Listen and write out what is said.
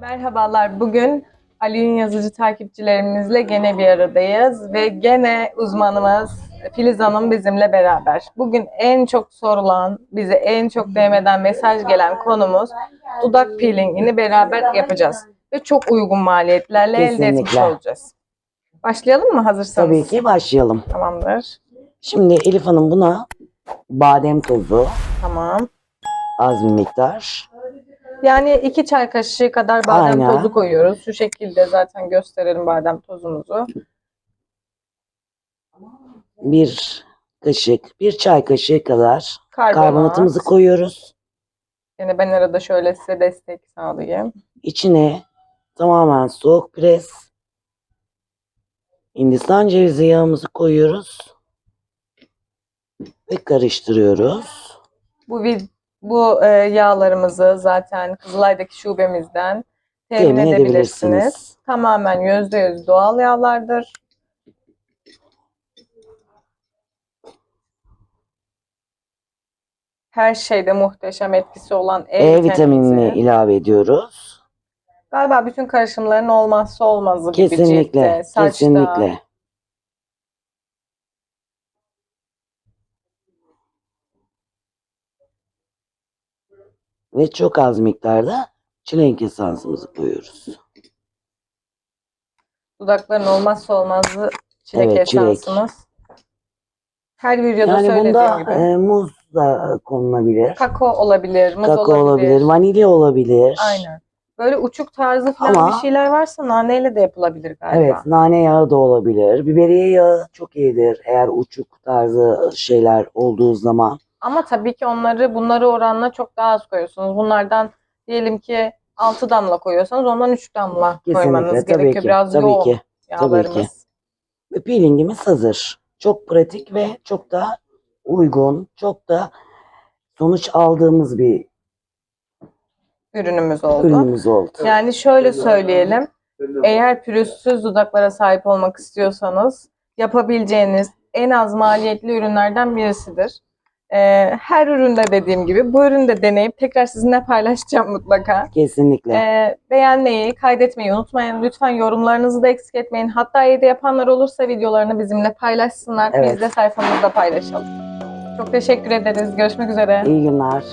Merhabalar. Bugün Ali'nin yazıcı takipçilerimizle gene bir aradayız ve gene uzmanımız Filiz Hanım bizimle beraber. Bugün en çok sorulan, bize en çok DM'den mesaj gelen konumuz dudak peelingini beraber yapacağız. Ve çok uygun maliyetlerle elde etmiş Kesinlikle. olacağız. Başlayalım mı hazırsanız? Tabii ki başlayalım. Tamamdır. Şimdi Elif Hanım buna badem tozu Tamam. az bir miktar. Yani iki çay kaşığı kadar badem Aynen. tozu koyuyoruz. Şu şekilde zaten gösterelim badem tozumuzu. Bir kaşık, bir çay kaşığı kadar Karbonat. karbonatımızı koyuyoruz. Yani ben arada şöyle size destek sağlayayım. İçine tamamen soğuk pres Hindistan cevizi yağımızı koyuyoruz. Ve karıştırıyoruz. Bu vid- bu e, yağlarımızı zaten Kızılay'daki şubemizden temin Temin edebilirsiniz. edebilirsiniz. Tamamen %100 doğal yağlardır. Her şeyde muhteşem etkisi olan E, E vitaminini vitamini. ilave ediyoruz. Galiba bütün karışımların olmazsa olmazı gibi Kesinlikle, ciltte, saçta. kesinlikle. Ve çok az miktarda çilenk esansımızı koyuyoruz. Dudakların olmazsa olmazı çilek Evet, çilek. esansımız. Her videoda Yani söylediğim bunda gibi. e, muz da konulabilir. Kakao olabilir, muz Kakao olabilir. olabilir, vanilya olabilir. Aynen. Böyle uçuk tarzı falan Ama- bir şeyler varsa naneyle de yapılabilir galiba. Evet, nane yağı da olabilir. Biberiye yağı çok iyidir eğer uçuk tarzı şeyler olduğu zaman. Ama tabii ki onları bunları oranla çok daha az koyuyorsunuz. Bunlardan diyelim ki 6 damla koyuyorsanız ondan 3 damla koymanız Kesinlikle, tabii gerekiyor. ki. Biraz tabii yoğun ki. yağlarımız. Ve peelingimiz hazır. Çok pratik ve çok da uygun, çok da sonuç aldığımız bir Ürünümüz oldu. ürünümüz oldu. Yani şöyle söyleyelim. Eğer pürüzsüz dudaklara sahip olmak istiyorsanız yapabileceğiniz en az maliyetli ürünlerden birisidir. Ee, her üründe dediğim gibi bu ürünü de deneyip tekrar sizinle paylaşacağım mutlaka. Kesinlikle. Ee, beğenmeyi, kaydetmeyi unutmayın. Lütfen yorumlarınızı da eksik etmeyin. Hatta evde yapanlar olursa videolarını bizimle paylaşsınlar. Evet. Biz de sayfamızda paylaşalım. Çok teşekkür ederiz. Görüşmek üzere. İyi günler.